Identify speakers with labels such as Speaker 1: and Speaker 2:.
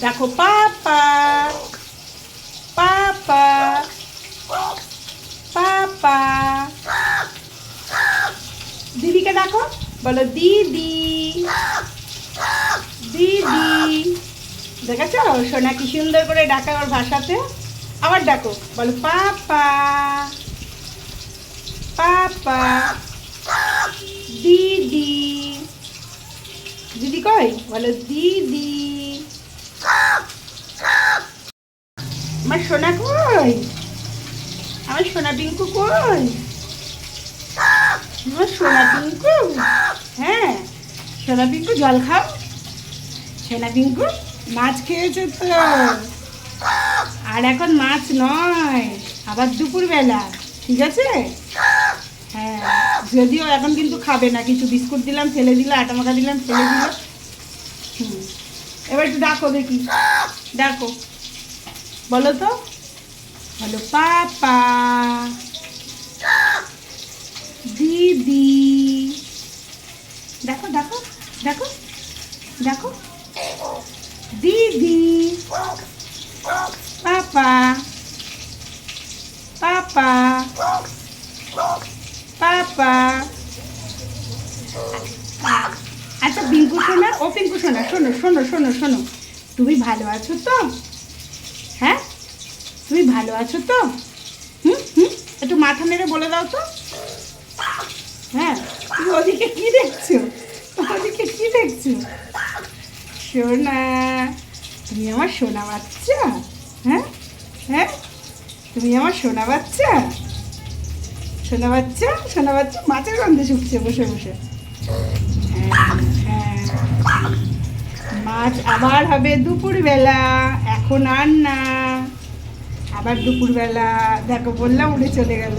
Speaker 1: দেখো, পাপা পাপা পাপা। দিদিকে দেখো বলো, দিদি দিদি। দেখেছ? সোনা কি সুন্দর করে ডাকা ওর ভাষাতে। আবার ডাকো, বলো, পাপা পাপা, দিদি। দিদি কই? বলো, দিদি। আমার সোনা কই? আমার সোনা পিঙ্কু কই? আমার সোনা পিঙ্কু হ্যাঁ সোনা পিঙ্কু জল খাও। সোনা পিঙ্কু মাছ খেয়েছে তো? আর এখন মাছ নয়, আবার দুপুরবেলা, ঠিক আছে? হ্যাঁ যদিও এখন কিন্তু খাবে না, কিছু বিস্কুট দিলাম, ফেলে দিল, আটা মাখা দিলাম, ফেলে দিল। হুম, এবার একটু ডাকো দেখি। ডাকো। বলো তো বলো, পাপা, দিদি। দেখো দেখো দেখো দেখো। দিদি, পাপা পাপা পাপা। আচ্ছা পিঙ্কু শোনা ও পিঙ্কু শোনা শোনো শোনো শোনো শোনো। তুমি ভালো আছো তো? হ্যাঁ? তুমি ভালো আছো তো? হুম হুম? একটু মাথা মেরে বলে দাও তো। হ্যাঁ তুমি ওদিকে কি দেখছ? ওদিকে কি দেখছ? সোনা, তুমি আমার সোনা বাচ্চা? হ্যাঁ হ্যাঁ? তুমি আমার সোনা বাচ্চা? সোনা বাচ্চা সোনা বাচ্চা? মাছের গন্ধে শুকছে, বসে বসে। হ্যাঁ হ্যাঁ। মাছ আবার হবে দুপুরবেলা এখন আর না। আবার দুপুরবেলা দেখো বললাম উড়ে চলে গেল।